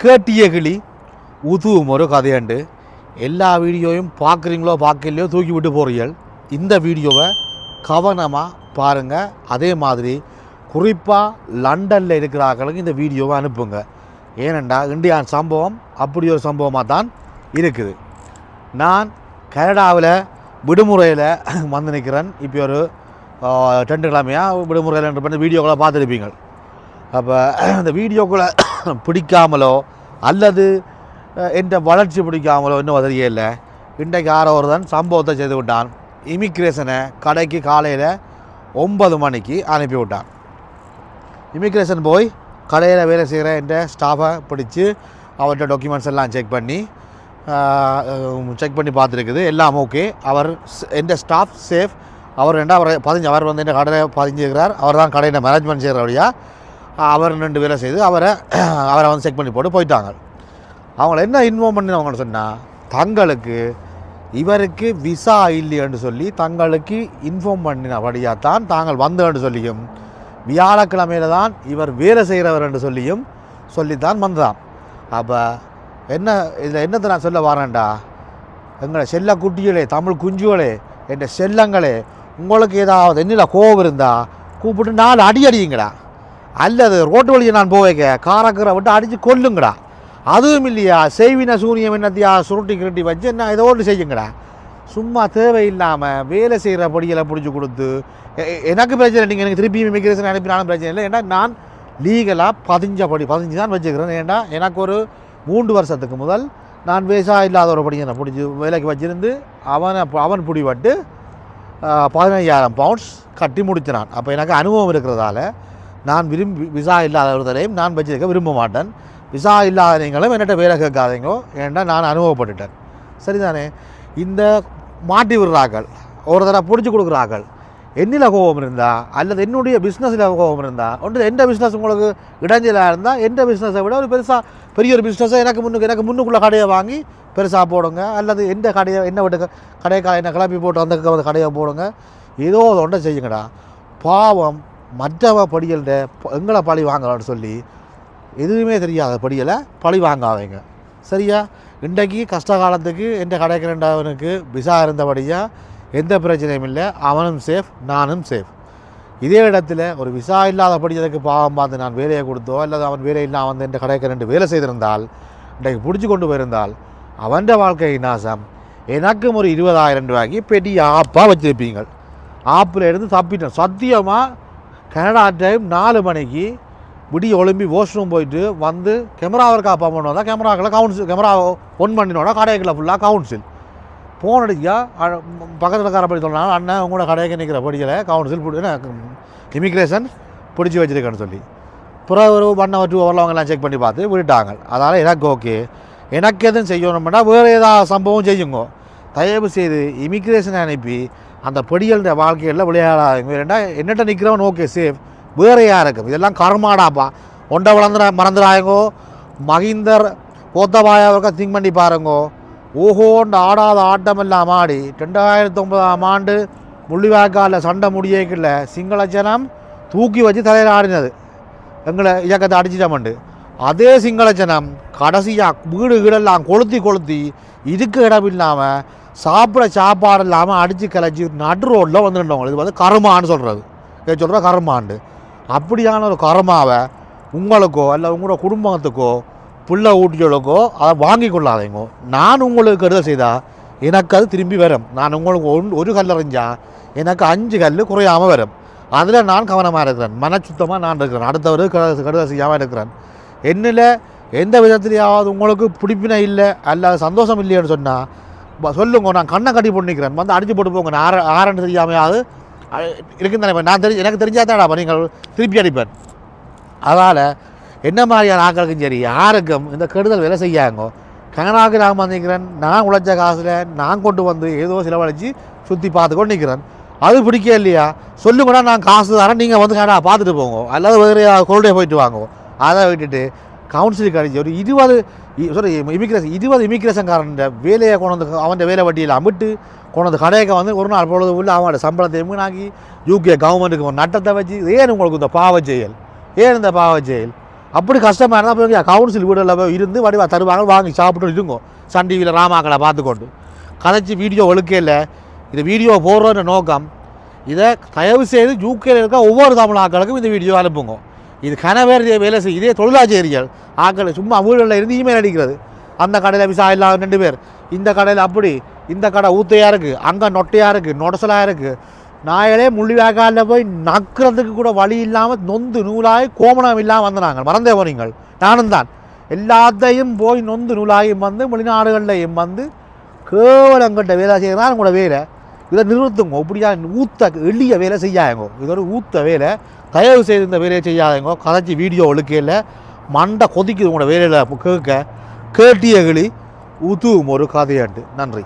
கேட்டிய கிளி உதுவும் ஒரு கதையண்டு. எல்லா வீடியோயும் பார்க்குறீங்களோ பார்க்கலையோ தூக்கி விட்டு போகிறீர்கள் இந்த வீடியோவை கவனமாக பாருங்கள் அதே மாதிரி குறிப்பாக லண்டனில் இருக்கிறார்களுக்கு இந்த வீடியோவை அனுப்புங்க. ஏனெண்டா இந்தியான் சம்பவம் அப்படி ஒரு சம்பவமாக தான் இருக்குது. நான் கனடாவில் விடுமுறையில் வந்து நிற்கிறேன். இப்போ ஒரு ஆஹ், ரெண்டு கிழமையாக விடுமுறையில் பண்ணி வீடியோக்களை பார்த்துருப்பீங்க. அப்போ இந்த வீடியோக்குள்ளே பிடிக்காமலோ அல்லது என்ற வளர்ச்சி பிடிக்காமலோ இன்னும் தெரியல இன்றைக்கு ஆறவர் ஒருதன் சம்பவத்தை செய்து விட்டான். இமிக்ரேஷனை கடைக்கு காலையில் ஒன்பது மணிக்கு அனுப்பி விட்டான். இமிக்ரேஷன் போய் கடையில் வேலை செய்கிற என்ற ஸ்டாஃபை பிடிச்சி அவர்கிட்ட டாக்குமெண்ட்ஸ் எல்லாம் செக் பண்ணி செக் பண்ணி பார்த்துருக்குது. எல்லாம் ஓகே அவர் எந்த ஸ்டாஃப் சேஃப் அவர் ரெண்டாவது பதிஞ்சு அவர் வந்து என்ன கடையில் பதிஞ்சிருக்கிறார். அவர் தான் கடையில் மேனேஜ்மெண்ட் செய்கிறபடியா அவர் ரெண்டு வேலை செய்து அவரை அவரை வந்து செக் பண்ணி போட்டு போயிட்டாங்க. அவங்கள என்ன இன்ஃபார்ம் பண்ணினவங்கன்னு சொன்னால் தங்களுக்கு இவருக்கு விசா இல்லைன்னு சொல்லி தங்களுக்கு இன்ஃபார்ம் பண்ணினபடியாக தான் தாங்கள் வந்தேன்னு சொல்லியும் வியாழக்கிழமையில் தான் இவர் வேலை செய்கிறவர் என்று சொல்லியும் சொல்லித்தான் வந்தான். அப்போ என்ன இதில் என்னத்தை நான் சொல்ல வரேன்டா? எங்களை செல்ல குட்டிகளே தமிழ் குஞ்சுகளே என்ற செல்லங்களே உங்களுக்கு ஏதாவது என்னில் கோவம் இருந்தால் கூப்பிட்டு நாலு அடி அடியுங்கடா. அல்லது ரோட்டு வழியை நான் போவேக்க. காரக்கரை விட்டு அடித்து கொல்லுங்கடா. அதுவும் இல்லையா? செய்வின சூனியம் என்னத்தையா? சுருட்டி கிருட்டி வச்சு என்ன ஏதோ ஒன்று செய்யுங்கடா. சும்மா தேவையில்லாமல் வேலை செய்கிற படிகளை பிடிச்சி கொடுத்து எனக்கு பிரச்சனை நீங்கள் எனக்கு திருப்பி இமிக்ரேஷன் அனுப்பினாலும் பிரச்சனை இல்லை. ஏன்னா நான் லீகலாக பதிஞ்ச படி பதிஞ்சு தான் வச்சுக்கிறேன். ஏன்னா எனக்கு ஒரு மூன்று வருஷத்துக்கு முதல் நான் வேசா இல்லாத ஒரு படியை பிடிச்சி வேலைக்கு வச்சிருந்து அவனை அவன் பிடிபட்டு பதினையாயிரம் பவுண்ட்ஸ் கட்டி முடித்தினான் அப்போ எனக்கு அனுபவம் இருக்கிறதால நான் விரும்பி விசா இல்லாதவர்களையும் நான் வச்சிருக்க விரும்ப மாட்டேன் விசா இல்லாதவங்களும் என்கிட்ட வேலை கேட்காதீங்களோ ஏன்டா நான் அனுபவப்பட்டுட்டேன். சரிதானே? இந்த மாட்டி விடுறார்கள். ஒரு தடவை பிடிச்சி கொடுக்குறார்கள். என்னில் கோபம் இருந்தால் அல்லது என்னுடைய பிஸ்னஸில் கோபம் இருந்தால் ஒன்று எந்த பிஸ்னஸ் உங்களுக்கு இடைஞ்சலாக இருந்தால் எந்த பிஸ்னஸை விட ஒரு பெருசாக பெரிய ஒரு பிஸ்னஸை எனக்கு முன்னுக்கு எனக்கு முன்னுக்குள்ளே கடையை வாங்கி பெருசாக போடுங்க. அல்லது எந்த கடையை என்ன விட்டு கடையை என்ன கிளப்பி போட்டு அந்த கடையை போடுங்க. ஏதோ ஒன்றை செய்யுங்கடா. பாவம். மற்றவ படிகள்கிட்ட எங்களை பழி வாங்கலாம்னு சொல்லி எதுவுமே தெரியாத படியலை பழி வாங்காதீங்க. சரியா? இன்றைக்கு கஷ்ட காலத்துக்கு எந்த கடைக்கிறண்டவனுக்கு விசா இருந்தபடியாக எந்த பிரச்சனையும் இல்லை. அவனும் சேஃப் நானும் சேஃப் இதே இடத்துல ஒரு விசா இல்லாத எனக்கு பாவம் பார்த்து நான் வேலையை கொடுத்தோ அல்லது அவன் வேலை இல்லாம வந்து என்ற கடைக்கு ரெண்டு வேலை செய்திருந்தால் இன்றைக்கு பிடிச்சி கொண்டு போயிருந்தால் அவன் வாழ்க்கை நாசம். எனக்கும் ஒரு இருபதாயிரம் ரூபாய்க்கு பெரிய ஆப்பாக வச்சுருப்பீங்க. ஆப்பில் இருந்து தப்பிட்டேன். சத்தியமாக கனடா டைம் நாலு மணிக்கு விடிய ஒலிம்பி வாஷ்ரூம் போயிட்டு வந்து கேமராவை காப்பா பண்ணுவோம் கேமராக்களை கவுன்சில் கேமரா ஒன் பண்ணினோட கடைகளை ஃபுல்லாக கவுன்சில் ஃபோன் அடிச்சா பக்கத்தில் இருக்காரப்படி சொன்னாலும் அண்ணன் உங்களோட கடைக்கு நிற்கிற படிக்கலை. கவுன்சில் இமிக்ரேஷன் பிடிச்சி வச்சிருக்கேன்னு சொல்லி. பிறகு ஒரு ஒன் ஹவர் டூ ஹவரில் செக் பண்ணி பார்த்து விட்டுட்டாங்க. அதனால் எனக்கு ஓகே எனக்கு எதுவும் செய்யணும்னா வேறு ஏதாவது சம்பவம் செய்யுங்க. தயவு செய்து இமிக்ரேஷனை அனுப்பி அந்த பொடியல் வாழ்க்கையில் விளையாடாதீங்க. ரெண்டா என்னட்ட நிற்கிறவன் ஓகே சேஃப் வேறு யாருக்கும் இதெல்லாம் கர்மாடாப்பா. ஒண்டை வளர்ந்துட மறந்துடாயங்கோ மகிந்தர் கோத்தபாயாவுக்கு திங்க் பண்ணி பாருங்கோ. ஓஹோண்டு ஆடாத ஆட்டமெல்லாம் ஆடி ரெண்டாயிரத்தி ஒன்பதாம் ஆண்டு முள்ளிவாய்க்காலில் சண்டை முடியக்கில்ல சிங்கள ஜனம் தூக்கி வச்சு தலையில் ஆடினது. எங்களை இயக்கத்தை அடிச்சிட்டமண்டு. அதே சிங்கள ஜனம் கடைசியாக வீடு வீடெல்லாம் கொளுத்தி கொளுத்தி இதுக்கு இடம் இல்லாமல் சாப்பிட சாப்பாடு இல்லாமல் அடித்து கிளச்சி நடு ரோட்டில் வந்துட்டவங்க இது வந்து கருமான்னு சொல்கிறது இதை சொல்கிற கருமாண்டு. அப்படியான ஒரு கருமாவை உங்களுக்கோ இல்லை உங்களோட குடும்பத்துக்கோ பிள்ளை ஊட்டிகளுக்கோ அதை வாங்கி கொள்ளாதீங்க நான் உங்களுக்கு கருத செய்தால் எனக்கு அது திரும்பி வரும். நான் உங்களுக்கு ஒன் ஒரு கல் எறிஞ்சா எனக்கு அஞ்சு கல் குறையாமல் வரும். அதில் நான் கவனமாக இருக்கிறேன். மனச்சுத்தமாக நான் இருக்கிறேன். அடுத்தவர் கருத செய்யாமல் இருக்கிறேன் என்னில் எந்த விதத்துலையாவது உங்களுக்கு பிடிப்பினை இல்லை அல்ல சந்தோஷம் இல்லைன்னு சொன்னால் சொல்லுங்க நான் கண்ணை கட்டி போட்டு நிற்கிறேன் வந்து அடிச்சு போட்டு போங்க நான் ஆற ஆரன்னு தெரியாமையாவது இருக்குன்னு நினைப்பேன் நான் தெரிஞ்சு எனக்கு தெரிஞ்சாதான் நீங்கள் திருப்பி அடிப்பேன். அதனால் என்ன மாதிரியான ஆக்களுக்கும் சரி யாருக்கும் இந்த கெடுதல் வேலை செய்யாங்க? கனடாவுக்கு நான் வந்திருக்கிறேன் நிற்கிறேன் நான் உழைச்ச காசில் நான் கொண்டு வந்து ஏதோ செலவழித்து சுற்றி பார்த்து கொண்டு நிற்கிறேன் அது பிடிக்க இல்லையா? சொல்லுங்கடா நான் காசு தரேன் நீங்கள் வந்து கனடா பார்த்துட்டு போங்க. அல்லது வேறு கொள்ளையை போயிட்டு வாங்க. அதை விட்டுட்டு கவுன்சிலுக்கு அடிச்சு ஒரு இருபது சாரி இமிக்ரேஷன் இருபது இமிக்ரேஷன்காரன் வேலையை கொண்டு வந்து அவன் வேலை வட்டியில் அமிட்டு கொண்டு வந்து கடையை வந்து ஒரு நாள் பொழுது உள்ள அவனோட சம்பளத்தை எம்மினாக்கி யூகே கவர்மெண்ட்டுக்கு ஒரு நட்டத்தை வச்சு ஏன் உங்களுக்கு இந்த பாவ செயல் ஏன் இந்த பாவ செயல் அப்படி கஷ்டமாக இருந்தால் போய் கவுன்சில் வீடுகளில் போய் இருந்து வடிவா தருவாங்க வாங்கி சாப்பிட்டு இருங்கோ. சன் டிவியில் ராமாக்களை பார்த்துக்கொண்டு. கதைச்சி வீடியோ ஒழுக்கே இல்லை. இது வீடியோ போடுறோன்ற நோக்கம். இதை தயவு செய்து யூகேல இருக்க ஒவ்வொரு தமிழ் ஆக்களுக்கும் இந்த வீடியோ அனுப்புங்க. இது கனவேர் இதே வேலை செய் இதே தொழிலாச்சேரிகள் ஆக்கள் சும்மா ஊழலில் இருந்து இமெயில் அடிக்கிறது. அந்த கடையில் விசா இல்லாத ரெண்டு பேர். இந்த கடையில் அப்படி இந்த கடை ஊத்தையாக இருக்குது அங்கே நொட்டையாக இருக்குது நொடசலாக இருக்குது நாயலே முள்ளிவாய்க்காலில் போய் நக்கிறதுக்கு கூட வழி இல்லாமல் நொந்து நூலாகி கோமணம் இல்லாமல் வந்தனாங்க. மறந்தே போனீங்கள். நானும் தான். எல்லாத்தையும் போய் நொந்து நூலாகியும் வந்து வெளிநாடுகள்லையும் வந்து கேவலங்கிட்ட வேலை செய்யறதுனால உங்களோட வேலை இதை நிறுத்துங்க. அப்படியா ஊத்த எளிய வேலை செய்யாதங்க. இது ஒரு ஊத்த வேலை தயவு செய்து இந்த வேலையை செய்யாதங்க. கதைச்சி வீடியோ ஒழுக்கையில் மண்டை கொதிக்குது உங்களோட வேலையில் கேட்க. கேட்டிய கிளி ஊத்துவோம் ஒரு கதையாண்டு. நன்றி.